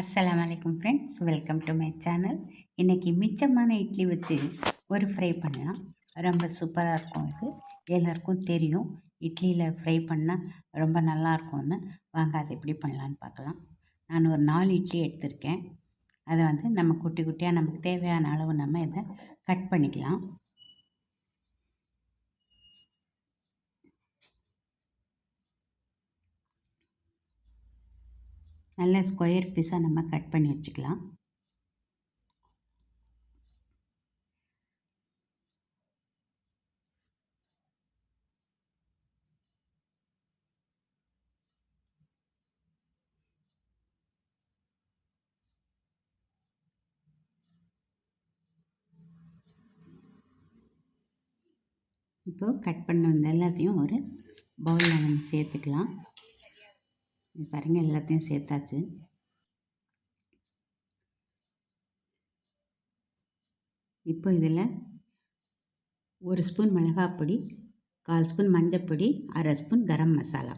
அஸ்லாம் அலைக்கும் friends welcome to my channel இன்றைக்கி மிச்சமான இட்லி வச்சு ஒரு ஃப்ரை பண்ணலாம். ரொம்ப சூப்பராக இருக்கும் இது. எல்லாருக்கும் தெரியும். இட்லியில் ஃப்ரை பண்ணால் ரொம்ப நல்லாயிருக்கும்னு வாங்க அதை எப்படி பண்ணலான்னு பார்க்கலாம். நான் ஒரு நாலு இட்லி எடுத்திருக்கேன். அதை வந்து நம்ம குட்டி குட்டியாக நமக்கு தேவையான அளவு நம்ம இதை கட் பண்ணிக்கலாம். நல்ல ஸ்கொயர் பீஸாக நம்ம கட் பண்ணி வச்சுக்கலாம். இப்போது கட் பண்ண வந்த எல்லாத்தையும் ஒரு பவுலில் நம்ம சேர்த்துக்கலாம். பாருங்கள் எல்லாத்தையும் சேர்த்தாச்சு. இப்போ இதில் ஒரு ஸ்பூன் மிளகாப்பொடி கால் ஸ்பூன் மஞ்சப்பொடி அரை ஸ்பூன் கரம் மசாலா.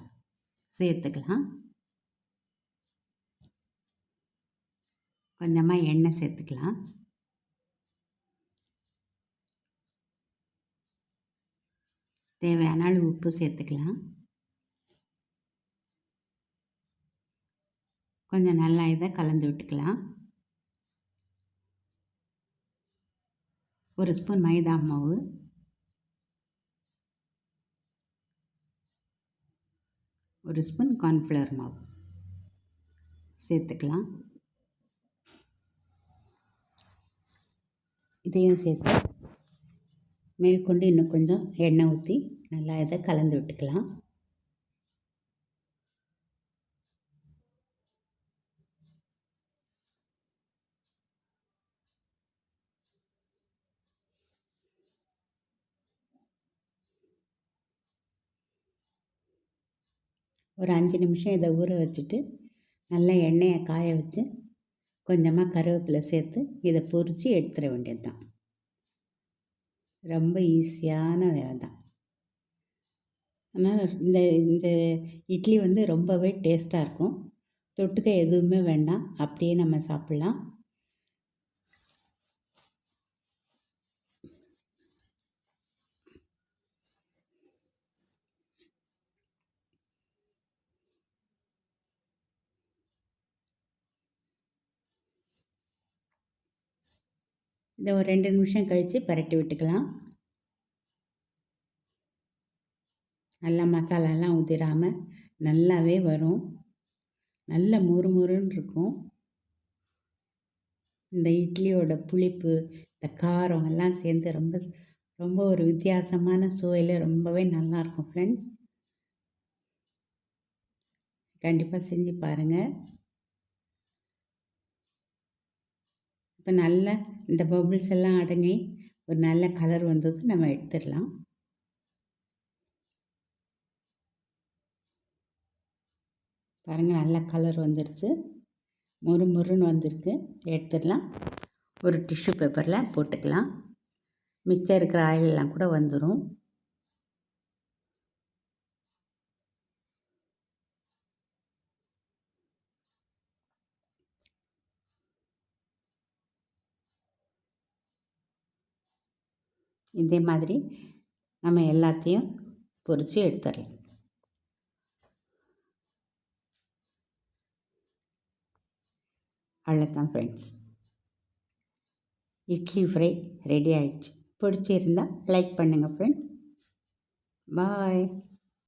சேர்த்துக்கலாம். கொஞ்சமாக எண்ணெய் சேர்த்துக்கலாம். தேவையான அளவு உப்பு சேர்த்துக்கலாம். கொஞ்சம் நல்லா இதை கலந்து விட்டுக்கலாம். ஒரு ஸ்பூன் மைதா மாவு. ஒரு ஸ்பூன் கார்ன்ஃப்ளவர் மாவு. சேர்த்துக்கலாம். இதையும் சேர்த்து மேற்கொண்டு இன்னும் கொஞ்சம் எண்ணெய் ஊற்றி நல்லா இதை கலந்து விட்டுக்கலாம். ஒரு அஞ்சு நிமிஷம் இதை ஊற வச்சுட்டு நல்லா எண்ணெயை காய வச்சு கொஞ்சமாக கருவேப்பிலை சேர்த்து இதை பொரித்து எடுத்துட வேண்டியது தான் ரொம்ப ஈஸியான வேலை தான் ஆனால் இந்த இந்த இட்லி வந்து ரொம்பவே டேஸ்ட்டாக இருக்கும். தொட்டுக்க எதுவுமே வேண்டாம். அப்படியே நம்ம சாப்பிட்லாம். இதை ஒரு ரெண்டு நிமிஷம் கழித்து பரட்டி விட்டுக்கலாம். நல்லா மசாலாலாம் உதிராமல் நல்லாவே வரும். நல்ல முறுமுறுன்னு இருக்கும். இந்த இட்லியோட புளிப்பு இந்த காரம் எல்லாம் சேர்ந்து ரொம்ப ரொம்ப ஒரு வித்தியாசமான சுவையில் ரொம்பவே நல்லாயிருக்கும் ஃப்ரெண்ட்ஸ் கண்டிப்பாக செஞ்சு பாருங்கள் இப்போ நல்லா இந்த பபுள்ஸ் எல்லாம் அடங்கி ஒரு நல்ல கலர் வந்தது நம்ம எடுத்துடலாம். பாருங்கள் நல்ல கலர் வந்துடுச்சு முறு முறுன்னு வந்திருக்கு. எடுத்துடலாம். ஒரு டிஷ்யூ பேப்பரில் போட்டுக்கலாம். மிச்சம் இருக்கிற ஆயிலெலாம் கூட வந்துடும் இதே மாதிரி நம்ம எல்லாத்தையும் பொரித்து எடுத்துடலாம் அவ்வளோதான் ஃப்ரெண்ட்ஸ் இட்லி ஃப்ரை ரெடி ஆயிடுச்சு. பிடிச்சிருந்தால் லைக் பண்ணுங்கள் ஃப்ரெண்ட்ஸ் பாய்